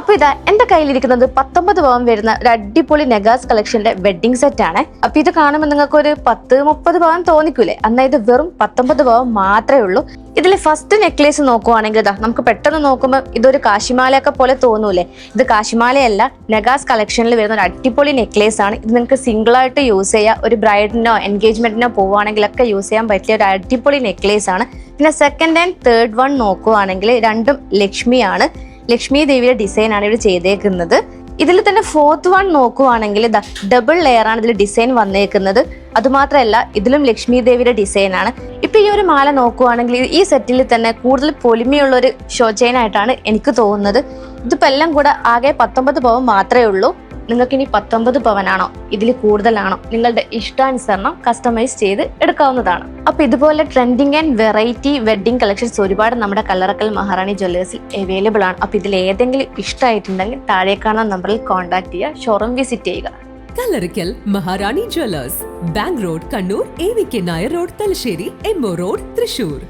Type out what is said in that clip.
അപ്പൊ ഇതാ എന്റെ കയ്യിലിരിക്കുന്നത് പത്തൊമ്പത് പവൻ വരുന്ന ഒരു അടിപൊളി നെഗാസ് കളക്ഷന്റെ വെഡിങ് സെറ്റ് ആണ്. അപ്പൊ ഇത് കാണുമ്പോൾ നിങ്ങൾക്ക് ഒരു പത്ത് മുപ്പത് പവൻ തോന്നിക്കൂലേ? അന്നാ ഇത് വെറും പത്തൊമ്പത് പവൻ മാത്രമേ ഉള്ളൂ. ഇതിൽ ഫസ്റ്റ് നെക്ലേസ് നോക്കുവാണെങ്കിൽ ഇതാ നമുക്ക് പെട്ടെന്ന് നോക്കുമ്പോൾ ഇതൊരു കാശിമാലയൊക്കെ പോലെ തോന്നൂലേ? ഇത് കാശിമാലയല്ല നെഗാസ് കളക്ഷനിൽ വരുന്ന ഒരു അടിപൊളി നെക്ലേസ് ആണ്. ഇത് നിങ്ങൾക്ക് സിംഗിൾ ആയിട്ട് യൂസ് ചെയ്യാം. ഒരു ബ്രൈഡിനോ എൻഗേജ്മെന്റിനോ പോവുകയാണെങ്കിലൊക്കെ യൂസ് ചെയ്യാൻ പറ്റിയ ഒരു അടിപൊളി നെക്ലേസ് ആണ്. പിന്നെ സെക്കൻഡ് ആൻഡ് തേർഡ് വൺ നോക്കുവാണെങ്കിൽ രണ്ടും ലക്ഷ്മിയാണ്. ലക്ഷ്മി ദേവിയുടെ ഡിസൈൻ ആണ് ഇവിടെ ചെയ്തേക്കുന്നത്. ഇതിൽ തന്നെ ഫോർത്ത് വൺ നോക്കുവാണെങ്കിൽ ഡബിൾ ലെയർ ആണ് ഇതിൽ ഡിസൈൻ വന്നേക്കുന്നത്. അതുമാത്രമല്ല ഇതിലും ലക്ഷ്മി ദേവിയുടെ ഡിസൈൻ ആണ്. ഇപ്പൊ ഈ ഒരു മാല നോക്കുവാണെങ്കിൽ ഈ സെറ്റിൽ തന്നെ കൂടുതൽ പൊലിമയുള്ള ഒരു ഷോ ചെയിൻ ആയിട്ടാണ് എനിക്ക് തോന്നുന്നത്. ഇതിപ്പോ എല്ലാം കൂടെ ആകെ പത്തൊമ്പത് പവൻ മാത്രമേ ഉള്ളൂ. നിങ്ങൾക്ക് ഇനി പത്തൊമ്പത് പവനാണോ? ഇതിൽ കൂടുതലാണോ? നിങ്ങളുടെ ഇഷ്ടാനുസരണം കസ്റ്റമൈസ് ചെയ്ത് എടുക്കാവുന്നതാണ്. അപ്പൊ ഇതുപോലെ trending and variety wedding collections ഒരുപാട് നമ്മുടെ കല്ലറക്കൽ മഹാറാണി ജ്വല്ലേഴ്സിൽ അവൈലബിൾ ആണ്. അപ്പൊ ഇതിൽ ഏതെങ്കിലും ഇഷ്ടമായിട്ടുണ്ടെങ്കിൽ താഴെ കാണുന്ന നമ്പറിൽ കോൺടാക്ട് ചെയ്യുക ഷോറൂം വിസിറ്റ് ചെയ്യുക. Kallarakkal Maharani jewellers bank road Kannur A V K Nair road Thalassery MO road Thrissur.